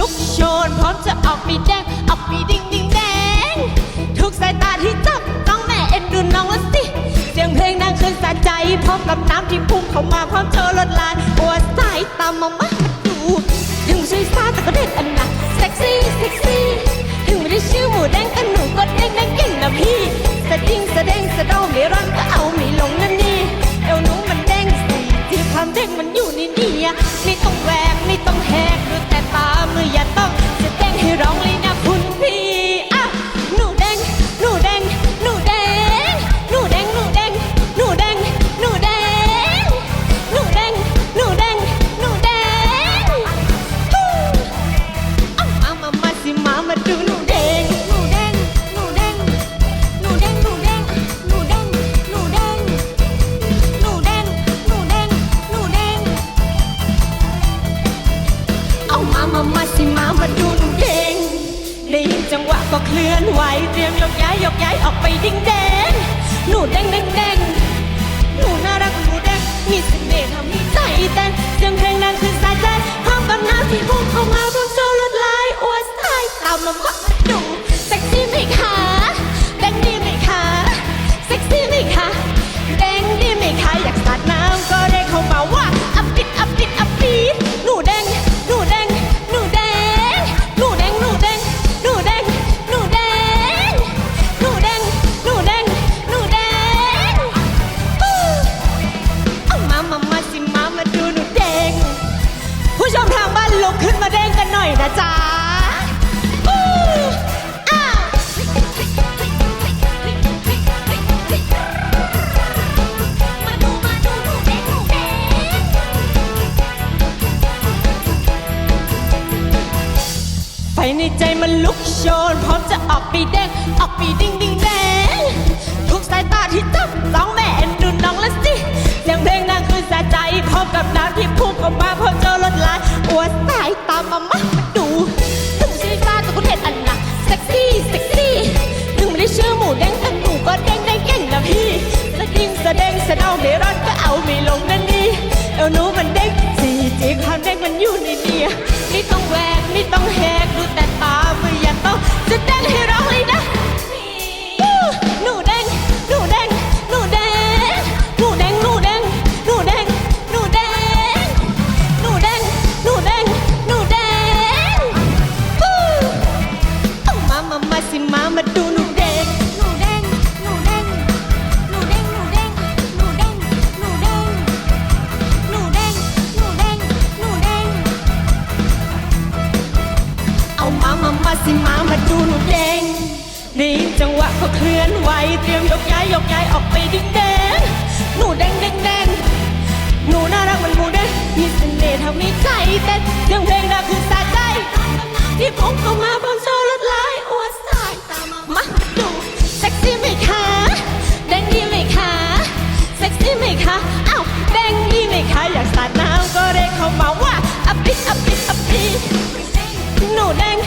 ลุกโชน พร้อมจะออกปีแดง ออกปีดิ่งดิ่งแดง ทุกสายตาที่จับน้องแม่เอ็นดูน้องละสิ เสียงเพลงดังขึ้นสะใจ พร้อมกับน้ำที่พุ่งเข้ามาพร้อมเจอรถลานปวดสายตามมามาดูถึงช่วยซ่าแต่ก็เด็ดอันหนักเซ็กซี่เซ็กซี่ถึงไม่ได้ชื่อหมูแดงแต่หนูก็เด้งได้เก่งนะพี่สะดิ้งสะเด้งสะเดาไม่รันก็เอาไม่ลงนั่นนี่เอวหนูมันเด้งสีที่ความเด้งมันอยู่ในนี่อะไม่ต้องแหว ก็เคลื่อนไหวเตรียมยกย้ายยกย้ายออกไปดิ้งแดงหนูเด้งเด้งเด้งหนูน่ารักหนูเด้งมีเสน่ห์ทำให้ใจ กขึ้นมาเด้งกันหน่อยนะจ๊ะอู้อ้าวมาดูมาดูหนูเด้งหนูเด้งไฟในใจมันลุกโชน พร้อมจะออกปีแดงออกปีดิ่งดิ่งแดง ไม่ต้องแหว มามามาสิมามาดูหนูแดงนี่จังหวะก็เคลื่อนไหวเตรียมยกย้ายยกย้ายออกไปดิ้งแดงหนูแดงแดงแดงหนูน่ารักเหมันหมูแดงมีเสน่ห์ทำให้ใจเต้นเสียงเพลงดังคือสะใจ ที่พุ่งเข้ามาบนโซลดลายอวดสายตามมามาดูเซ็กซี่ไหมคะแดงดีไหมคะเซ็กซี่ไหมคะอ้าวแดงดีไหมคะอยากสาดน้ำก็เรียกเข้ามาว่าอัปปิดอัปปิดอัปปิดหนูแดง